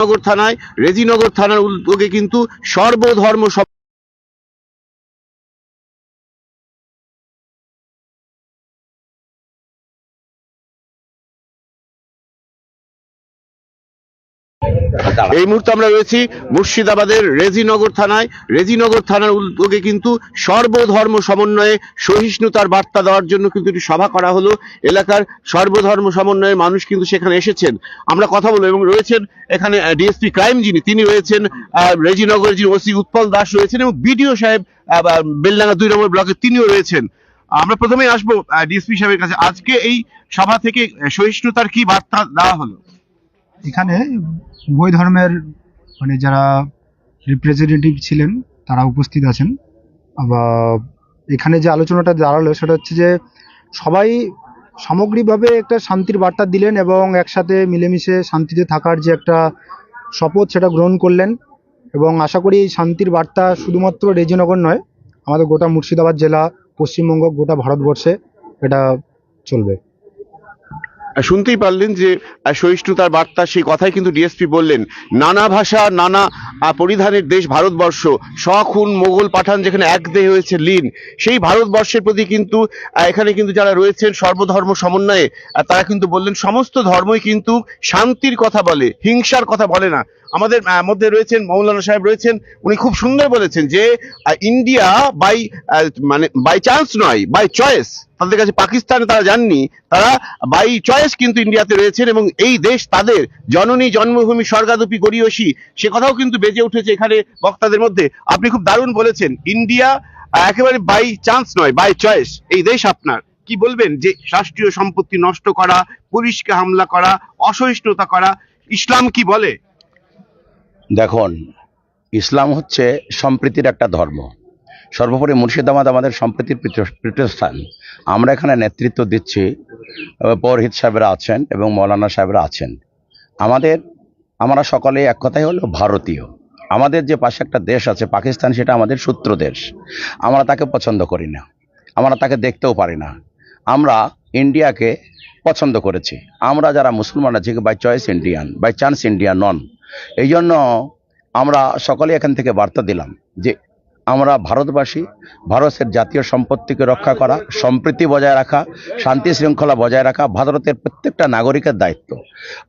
নগর থানায় রেজিনগর থানার উদ্যোগে কিন্তু সর্বধর্ম এই মুহূর্তে আমরা রয়েছি মুর্শিদাবাদের রেজিনগর থানায়। রেজিনগর থানার উদ্যোগে কিন্তু সর্বধর্ম সমন্বয়ে সহিষ্ণুতার বার্তা দেওয়ার জন্য কিন্তু একটি সভা করা হলো। এলাকার সর্বধর্ম সমন্বয়ের মানুষ কিন্তু সেখানে এসেছেন। আমরা কথা বলব এবং রয়েছেন এখানে ডিএসপি ক্রাইম যিনি তিনি রয়েছেন আহ, রেজিনগরের যিনি ওসি উৎপল দাস রয়েছেন এবং বিডিও সাহেব বেলডাঙ্গা দুই নম্বর ব্লকে তিনিও রয়েছেন। আমরা প্রথমেই আসব ডিএসপি সাহেবের কাছে। আজকে এই সভা থেকে সহিষ্ণুতার কি বার্তা দেওয়া হলো? এখানে উভয় ধর্মের মানে যারা রিপ্রেজেন্টেটিভ ছিলেন, তারা উপস্থিত আছেন। আবার এখানে যে আলোচনাটা দাঁড়াল, সেটা হচ্ছে যে সবাই সামগ্রিকভাবে একটা শান্তির বার্তা দিলেন এবং একসাথে মিলেমিশে শান্তিতে থাকার যে একটা শপথ, সেটা গ্রহণ করলেন। এবং আশা করি এই শান্তির বার্তা শুধুমাত্র রেজিনগর নয়, আমাদের গোটা মুর্শিদাবাদ জেলা, পশ্চিমবঙ্গ, গোটা ভারতবর্ষে এটা চলবে। শুনতেই পারলেন যে সহিষ্ণুতার বার্তা, সেই কথাই কিন্তু ডিএসপি বললেন। নানা ভাষা, নানা পরিধানের দেশ ভারতবর্ষ সখুন মোগল পাঠান যেখানে এক দেহ হয়েছে লীন, সেই ভারতবর্ষের প্রতি কিন্তু এখানে কিন্তু যারা রয়েছেন সর্বধর্ম সমন্বয়ে তারা কিন্তু বললেন, সমস্ত ধর্মই কিন্তু শান্তির কথা বলে, হিংসার কথা বলে না। আমাদের মধ্যে রয়েছেন মৌলানা সাহেব রয়েছেন, উনি খুব সুন্দর বলেছেন যে ইন্ডিয়া বাই মানে বাই চান্স নয়, বাই চয়েস। তাদের কাছে পাকিস্তানে তারা যাননি তারা বাই চয়েস কিন্তু ইন্ডিয়াতে রয়েছেন এবং এই দেশ তাদের জননী জন্মভূমি স্বর্গাদপি গরিয়সী সে কথাও কিন্তু বেজে উঠেছে এখানে বক্তাদের মধ্যে। আপনি খুব দারুণ বলেছেন, ইন্ডিয়া একেবারে বাই চান্স নয়, বাই চয়েস, এই দেশ আপনার। কি বলবেন যে, রাষ্ট্রীয় সম্পত্তি নষ্ট করা, পুলিশকে হামলা করা, অসহিষ্ণুতা করা, ইসলাম কি বলে? দেখুন, ইসলাম হচ্ছে সম্প্রীতির একটা ধর্ম। সর্বোপরি মুর্শিদাবাদ আমাদের সম্প্রীতির পীঠ- পীঠস্থান। আমরা এখানে নেতৃত্ব দিচ্ছি পৌরহিত সাহেবরা আছেন এবং মৌলানা সাহেবরা আছেন। আমাদের, আমরা সকলে এক কথাই হলো ভারতীয়। আমাদের যে পাশে একটা দেশ আছে, পাকিস্তান, সেটা আমাদের শত্রু দেশ। আমরা তাকে পছন্দ করি না। আমরা তাকে দেখতেও পারি না। আমরা ইন্ডিয়াকে পছন্দ করেছি। আমরা যারা মুসলমান আছি by choice Indian by chance Indian নন এই জন্য আমরা সকলে এখান থেকে বার্তা দিলাম যে আমরা ভারতবাসী, ভারতের জাতীয় সম্পত্তিকে রক্ষা করা, সম্প্রীতি বজায় রাখা, শান্তি শৃঙ্খলা বজায় রাখা ভারতের প্রত্যেকটা নাগরিকের দায়িত্ব।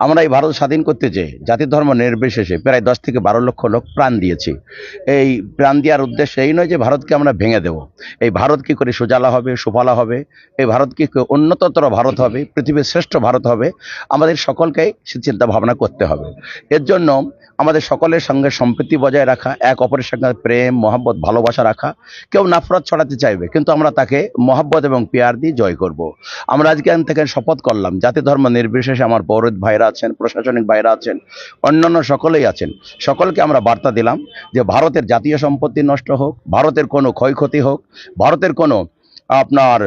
আমরা এই ভারত স্বাধীন করতে যে জাতি ধর্ম নির্বিশেষে প্রায় দশ থেকে বারো লক্ষ লোক প্রাণ দিয়েছি, এই প্রাণ দেওয়ার উদ্দেশ্য এই নয় যে ভারতকে আমরা ভেঙে দেব। এই ভারত কি করে সুজালা হবে, সুফলা হবে, এই ভারত কি উন্নততর ভারত হবে, পৃথিবীর শ্রেষ্ঠ ভারত হবে, আমাদের সকলকেই সে চিন্তা ভাবনা করতে হবে। এর জন্য আমাদের সকলের সঙ্গে সম্প্রীতি বজায় রাখা, এক অপরের সঙ্গে প্রেম, মহাব্বত ভালোবাসা রাখা। কেউ নাফরত ছড়াতে চাইবে, কিন্তু আমরা তাকে মহাব্বত এবং পেয়ার দিয়ে জয় করব। আমরা আজকে থেকে শপথ করলাম, জাতি ধর্ম নির্বিশেষে আমার পৌরহিত ভাইরা আছেন, প্রশাসনিক ভাইরা আছেন, অন্যান্য সকলেই আছেন। সকলকে আমরা বার্তা দিলাম যে ভারতের জাতীয় সম্পত্তি নষ্ট হোক, ভারতের কোনো ক্ষয়ক্ষতি হোক, ভারতের কোনো আপনার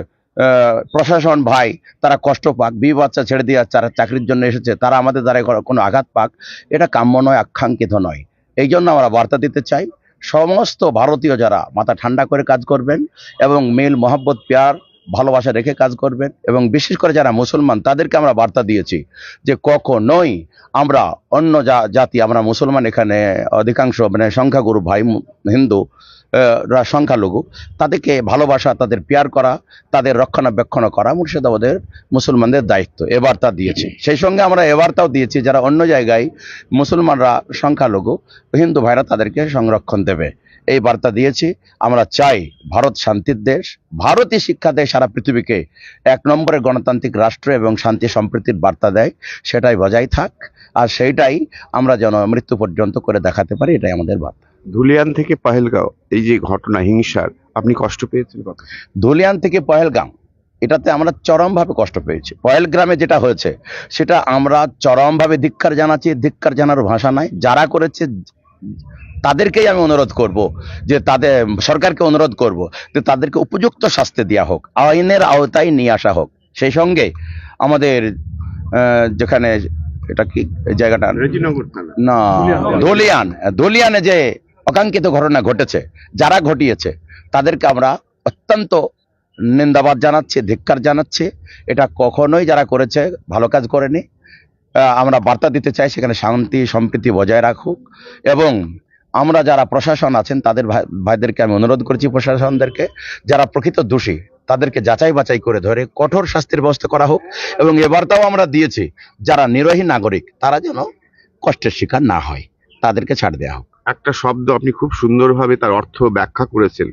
প্রশাসন ভাই তারা কষ্ট পাক, বিয়ে বাচ্চা ছেড়ে দিয়ে যারা চাকরির জন্য এসেছে, তারা আমাদের দ্বারা কোনো আঘাত পাক, এটা কাম্য নয়, আকাঙ্ক্ষিত নয়। এই জন্য আমরা বার্তা দিতে চাই সমস্ত ভারতীয় যারা মাথা ঠান্ডা করে কাজ করবেন এবং মেল মোহাম্মত প্যার, ভালোবাসা রেখে কাজ করবেন এবং বিশেষ করে যারা মুসলমান, তাদেরকে আমরা বার্তা দিয়েছি যে কখনোই আমরা অন্য জাতি, আমরা মুসলমান এখানে অধিকাংশ মানে সংখ্যাগুরু ভাই হিন্দু সংখ্যালঘু, তাদেরকে ভালোবাসা, তাদের পেয়ার করা, তাদের রক্ষণাবেক্ষণ করা মুর্শিদাবাদের মুসলমানদের দায়িত্ব, এ বার্তা দিয়েছি। সেই সঙ্গে আমরা এ বার্তাও দিয়েছি, যারা অন্য জায়গায় মুসলমানরা সংখ্যালঘু, হিন্দু ভাইরা তাদেরকে সংরক্ষণ দেবে। এই বার্তা দিয়েছি, আমরা চাই ভারত শান্তির দেশ ভারতই শিক্ষা দেয় সারা পৃথিবীকে এক নম্বরে গণতান্ত্রিক রাষ্ট্র এবং শান্তি সম্প্রীতির বার্তা দেয়, সেটাই বজায় থাক, আর সেইটাই আমরা যেন মৃত্যু পর্যন্ত করে দেখাতে পারি, এটাই আমাদের বার্তা। ধুলিয়ান থেকে পাহেলগাঁও এই যে ঘটনা হিংসার আপনি কষ্ট পেয়েছেন কত? ধুলিয়ান থেকে পহেলগাঁও এটাতে আমরা চরমভাবে কষ্ট পেয়েছি। পহেলগ্রামে যেটা হয়েছে সেটা আমরা চরমভাবে ধিক্কার জানাচ্ছি ধিক্কার জানার ভাষা নাই। যারা করেছে তাদেরকেই আমি অনুরোধ করব যে তাদের সরকারকে অনুরোধ করব যে তাদেরকে উপযুক্ত শাস্তি দেওয়া হোক আইনের আওতায় নিয়ে আসা হোক। সেই সঙ্গে আমাদের যেখানে এটা কি জায়গাটা? না ধুলিয়ান ধুলিয়ানে যে অকাঙ্ক্ষিত ঘটনা ঘটেছে, যারা ঘটিয়েছে, তাদেরকে আমরা অত্যন্ত নিন্দাবাদ জানাচ্ছি, ধিক্কার জানাচ্ছি। এটা কখনোই যারা করেছে, ভালো কাজ করেনি। আমরা বার্তা দিতে চাই, সেখানে শান্তি, সম্প্রীতি বজায় রাখুক। এবং আমরা যারা প্রশাসন আছেন, তাদের ভাই- ভাইদেরকে আমি অনুরোধ করছি, প্রশাসনদেরকে, যারা প্রকৃত দোষী, তাদেরকে যাচাই বাছাই করে ধরে কঠোর শাস্তির ব্যবস্থা করা হোক। এবং এ বার্তাও আমরা দিয়েছি, যারা নিরোহী নাগরিক, তারা যেন কষ্টের শিকার না হয়, তাদেরকে ছাড় দেওয়া হোক। একটা শব্দ আপনি খুব সুন্দরভাবে তার অর্থ ব্যাখ্যা করেছেন।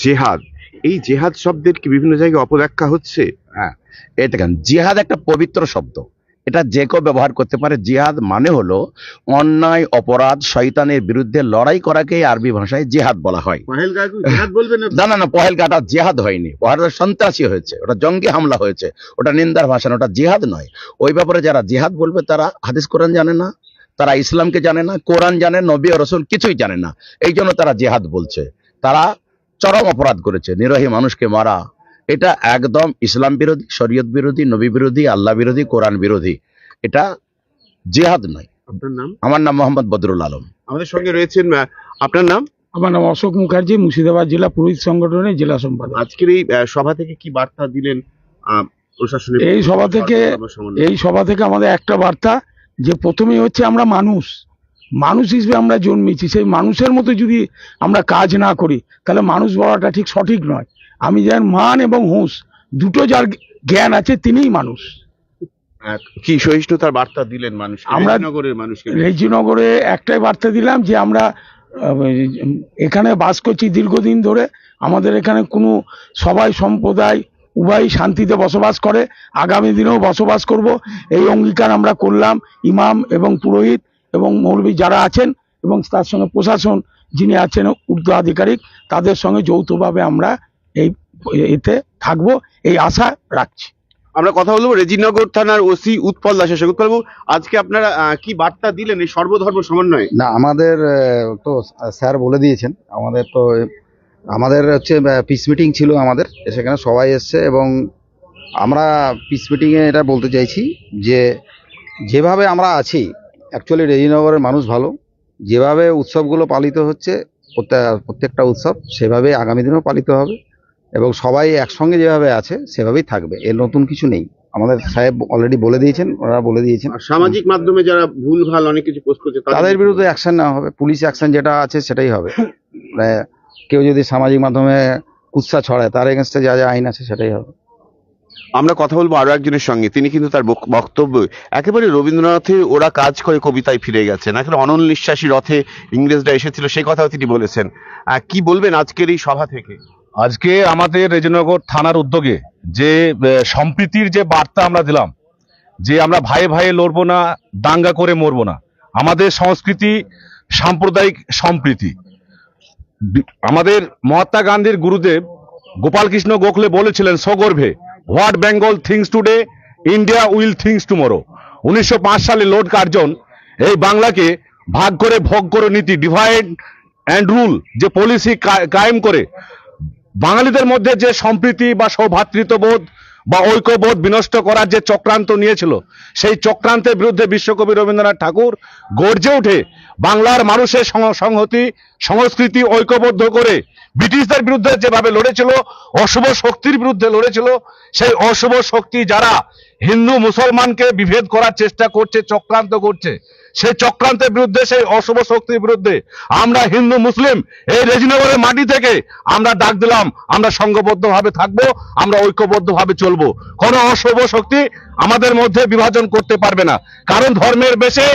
জেহাদ। এই জেহাদ শব্দের কি বিভিন্ন জায়গায় অপব্যাখ্যা হচ্ছে? হ্যাঁ। এই দেখেন জিহাদ একটা পবিত্র শব্দ। এটা যে কেউ ব্যবহার করতে পারে। জিহাদ মানে হলো অন্যায় অপরাধ শয়তানের বিরুদ্ধে লড়াই করাকে আরবি ভাষায় জিহাদ বলা হয়। জেহাদ বলবেন না না না পহেলকাটা জিহাদ হয়নি। পহেলকা সন্ত্রাসী হয়েছে। ওটা জঙ্গি হামলা হয়েছে। ওটা নিন্দার ভাষা না ওটা জিহাদ নয়। ওই ব্যাপারে যারা জিহাদ বলবে তারা হাদিস কোরআন জানে না। তারা ইসলামকে জানে না কোরআন জানে নবী রসুল কিছুই জানে না। এই জন্য তারা জেহাদ বলছে। তারা চরম অপরাধ করেছে নিরহী মানুষকে মারা। এটা একদম ইসলাম বিরোধী শরীয়ত বিরোধী নবী বিরোধী আল্লাহ বিরোধী কোরআন বিরোধী। এটা জেহাদ নয়। আপনার নাম? আমার নাম মোহাম্মদ বদরুল আলম। আমাদের সঙ্গে রয়েছেন আপনার নাম? আমার নাম অশোক মুখার্জি মুর্শিদাবাদ জেলা পুরোহিত সংগঠনের জেলা সম্পাদক। আজকের এই সভা থেকে কি বার্তা দিলেন আহ, প্রশাসনের এই সভা থেকে- এই সভা থেকে আমাদের একটা বার্তা যে প্রথমেই হচ্ছে আমরা মানুষ। মানুষ হিসেবে আমরা জন্মেছি। সেই মানুষের মতো যদি আমরা কাজ না করি তাহলে মানুষ বলাটা ঠিক সঠিক নয়। আমি যেন মান এবং হুঁশ দুটো যার জ্ঞান আছে তিনিই মানুষ। কি সহিষ্ণুতার বার্তা দিলেন মানুষ আমরা- নগরের মানুষকে রেজিনগরে একটাই বার্তা দিলাম যে আমরা এখানে বাস করছি দীর্ঘদিন ধরে। আমাদের এখানে কোনো সবাই সম্প্রদায় উভয় শান্তিতে বসবাস করে। আগামী দিনেও বসবাস করব। এই অঙ্গীকার আমরা করলাম ইমাম এবং পুরোহিত এবং মৌলবী যারা আছেন এবং তার সঙ্গে প্রশাসন যিনি আছেন ঊর্ধ্ব আধিকারিক তাদের সঙ্গে যৌথভাবে আমরা এই এতে থাকব। এই আশা রাখছি। আমরা কথা বলব রেজিনগর থানার ওসি উৎপল দাসের সঙ্গে। উৎপল আজকে আপনারা কি বার্তা দিলেন এই সর্বধর্ম সমন্বয়ে? না আমাদের তো স্যার বলে দিয়েছেন। আমাদের তো আমাদের হচ্ছে পিস মিটিং ছিল আমাদের সেখানে সবাই এসছে এবং আমরা পিস মিটিংয়ে এটা বলতে চাইছি যে যেভাবে আমরা আছি অ্যাকচুয়ালি রেজিনগরের মানুষ ভালো যেভাবে উৎসবগুলো পালিত হচ্ছে প্রত্যেক- প্রত্যেকটা উৎসব সেভাবে আগামী দিনেও পালিত হবে এবং সবাই একসঙ্গে যেভাবে আছে সেভাবেই থাকবে এর নতুন কিছু নেই। আমাদের সাহেব অলরেডি বলে দিয়েছেন ওরা বলে দিয়েছেন। আর সামাজিক মাধ্যমে যারা ভুল ভালো অনেক কিছু পোস্ট করছে তাদের বিরুদ্ধে অ্যাকশন নেওয়া হবে পুলিশ অ্যাকশন যেটা আছে সেটাই হবে। মানে কেউ যদি সামাজিক মাধ্যমে কুৎসা ছড়ায় তার এগেনস্টে যা যা আইন আছে সেটাই হবে। আমরা কথা বলব আরও একজনের সঙ্গে তিনি কিন্তু তার বক- বক্তব্য একেবারে রবীন্দ্রনাথের ওরা কাজ করে কবিতায় ফিরে গেছেন। আসলে অনল নিঃশ্বাসী রথে ইংরেজরা এসেছিল সেই কথাও তিনি বলেছেন। কি বলবেন আজকের এই সভা থেকে? আজকে আমাদের রেজনগর থানার উদ্যোগে যে সম্প্রীতির যে বার্তা আমরা দিলাম যে আমরা ভাইয়ে ভাইয়ে লড়বো না দাঙ্গা করে মরবো না আমাদের সংস্কৃতি সাম্প্রদায়িক সম্প্রীতি। আমাদের মহাত্মা গান্ধীর গুরুদেব গোপালকৃষ্ণ গোখলে বলেছিলেন সগর্ভে what Bengal thinks today, India will thinks tomorrow. উনিশশো সালে লর্ড কার্জন এই বাংলাকে ভাগ করে ভোগ করে নীতি, ডিভাইড অ্যান্ড রুল যে পলিসি কায়েম করে বাঙালিদের মধ্যে যে সম্প্রীতি বা সৌভ্রাতৃত্ববোধ বা ঐক্যবোধ বিনষ্ট করার যে চক্রান্ত নিয়েছিল, সেই চক্রান্তের বিরুদ্ধে বিশ্বকবি রবীন্দ্রনাথ ঠাকুর গর্জে উঠে বাংলার মানুষের সংহতি, সংস্কৃতি ঐক্যবদ্ধ করে ব্রিটিশদের বিরুদ্ধে যেভাবে লড়েছিল, অশুভ শক্তির বিরুদ্ধে লড়েছিল, সেই অশুভ শক্তি যারা হিন্দু মুসলমানকে বিভেদ করার চেষ্টা করছে, চক্রান্ত করছে সেই চক্রান্তের বিরুদ্ধে, সেই অশুভ শক্তির বিরুদ্ধে আমরা হিন্দু, মুসলিম এই রেজিনগরের মাটি থেকে আমরা ডাক দিলাম, আমরা সংঘবদ্ধভাবে থাকব, আমরা ঐক্যবদ্ধভাবে চলবো। কোনো অশুভ শক্তি আমাদের মধ্যে বিভাজন করতে পারবে না। কারণ ধর্মের বেশে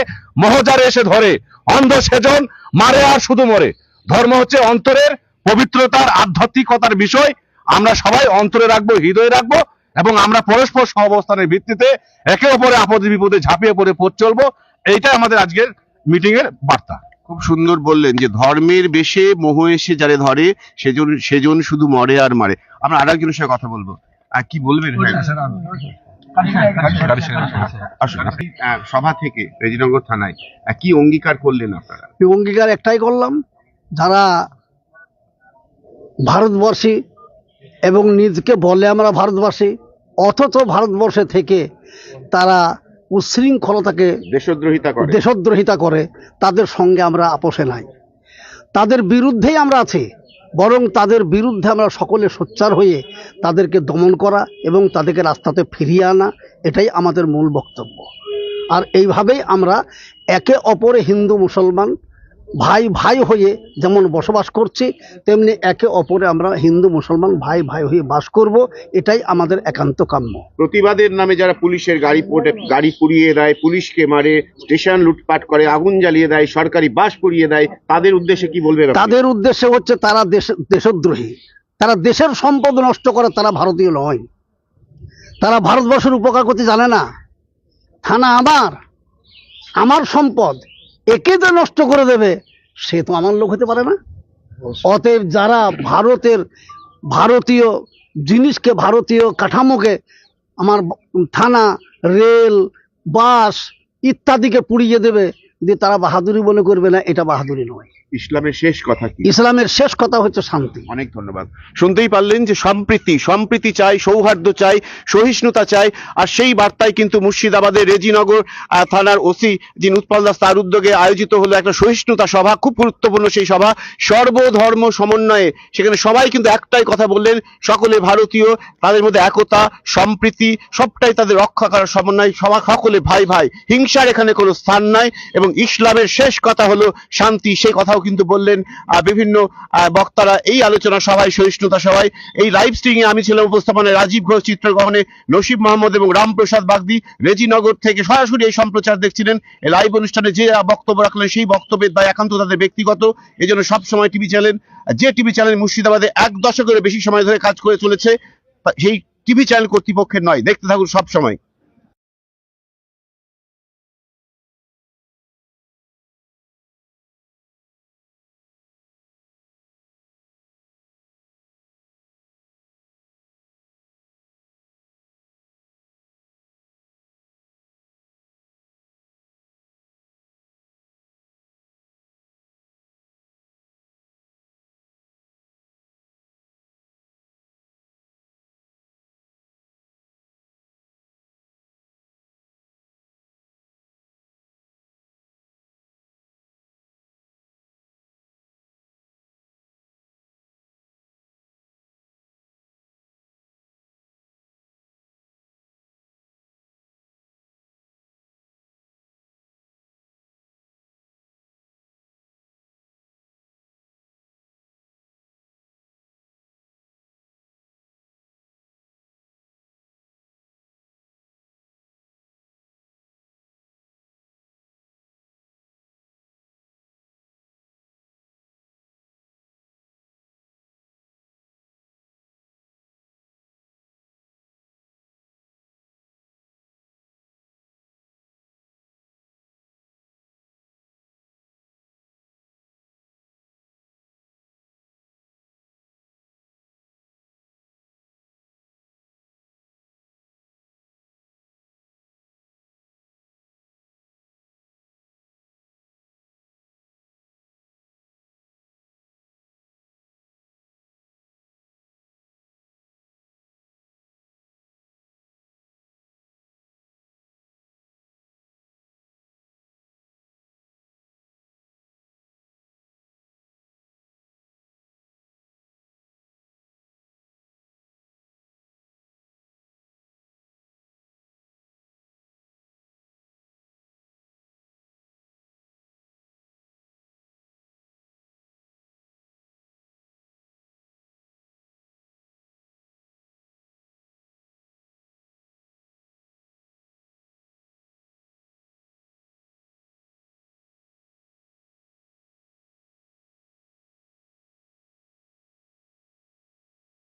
মহজারে এসে ধরে, অন্ধ সেজন মারে আর শুধু মরে। ধর্ম হচ্ছে অন্তরের পবিত্রতার আধ্যাত্মিকতার বিষয়। আমরা সবাই অন্তরে রাখব, হৃদয়ে রাখব এবং আমরা পরস্পর সহাবস্থানের ভিত্তিতে একে অপরে আপদে বিপদে ঝাঁপিয়ে পড়ে পথ চলবো। এইটাই আমাদের আজকের মিটিং এর বার্তা। খুব সুন্দর বললেন যে ধর্মের বেশে মোহ এসে যারে ধরে সেজন সেজন শুধু মরে আর মারে। আমরা আর একজনের সঙ্গে কথা বলব। আর কি বলবেন? ভাই? সভা থেকে রেজিনগর থানায়। কি অঙ্গীকার করলেন আপনারা? অঙ্গীকার একটাই করলাম যারা ভারতবর্ষী এবং নিজকে বলে আমরা ভারতবাসী অথচ ভারতবর্ষে থেকে তারা উচ্ছৃঙ্খলতাকে দেশদ্রোহিতা করে। দেশদ্রোহিতা করে তাদের সঙ্গে আমরা আপোষে নাই। তাদের বিরুদ্ধেই আমরা আছি বরং তাদের বিরুদ্ধে আমরা সকলে সোচ্চার হয়ে তাদেরকে দমন করা এবং তাদেরকে রাস্তাতে ফিরিয়ে আনা এটাই আমাদের মূল বক্তব্য। আর এইভাবেই আমরা একে অপরে হিন্দু মুসলমান ভাই ভাই হয়ে যেমন বসবাস করছি তেমনি একে অপরে আমরা হিন্দু মুসলমান ভাই ভাই হয়ে বাস করব এটাই আমাদের একান্ত কাম্য। প্রতিবাদের নামে যারা পুলিশের গাড়ি গাড়ি পুড়িয়ে দেয় পুলিশকে মারে স্টেশন লুটপাট করে আগুন জ্বালিয়ে দেয় সরকারি বাস পুড়িয়ে দেয় তাদের উদ্দেশ্যে কি বলবে তাদের উদ্দেশ্যে হচ্ছে তারা দেশ দেশদ্রোহী। তারা দেশের সম্পদ নষ্ট করে তারা ভারতীয় নয়। তারা ভারতবর্ষের উপকার করতে জানে না। থানা আমার আমার সম্পদ। একে যে নষ্ট করে দেবে সে তো আমার লোক হতে পারে না। অতএব যারা ভারতের ভারতীয় জিনিসকে ভারতীয় কাঠামোকে আমার থানা রেল বাস ইত্যাদিকে পুড়িয়ে দেবে দিয়ে তারা বাহাদুরি মনে করবে না এটা বাহাদুরি নয়। ইসলামের শেষ কথা কি? ইসলামের শেষ কথা হচ্ছে শান্তি। অনেক ধন্যবাদ। শুনতেই পারলেন যে সম্প্রীতি সম্প্রীতি চাই সৌহার্দ্য চাই সহিষ্ণুতা চাই আর সেই বার্তায় কিন্তু মুর্শিদাবাদের রেজিনগর থানার ওসি যিনি উৎপল দাস তার উদ্যোগে আয়োজিত হলো একটা সহিষ্ণুতা সভা খুব গুরুত্বপূর্ণ সেই সভা সর্বধর্ম সমন্বয়ে। সেখানে সবাই কিন্তু একটাই কথা বললেন সকলে ভারতীয় তাদের মধ্যে একতা সম্প্রীতি সবটাই তাদের রক্ষা করার সমন্বয় সভা সকলে ভাই ভাই হিংসার এখানে কোনো স্থান নাই এবং ইসলামের শেষ কথা হলো শান্তি সেই কথাও কিন্তু বললেন বিভিন্ন বক্তারা এই আলোচনা সভায়, সহিষ্ণুতা সভায়, এই লাইভ স্ট্রিমে আমি ছিলাম উপস্থাপনায় রাজীব ঘোষ, চিত্রগ্রহণে নসিব মোহাম্মদ এবং রামপ্রসাদ বাগদি, রেজিনগর থেকে সরাসরি এই সম্প্রচার দেখছিলেন। এই লাইভ অনুষ্ঠানে যে বক্তব্য রাখলেন, সেই বক্তব্যের দায় একান্ত তাদের ব্যক্তিগত। এই জন্য সবসময় টিভি চ্যানেল যে টিভি চ্যানেল মুর্শিদাবাদে এক দশকের বেশি সময় ধরে কাজ করে চলেছে সেই টিভি চ্যানেল কর্তৃপক্ষের নয়। দেখতে থাকুন সব সময়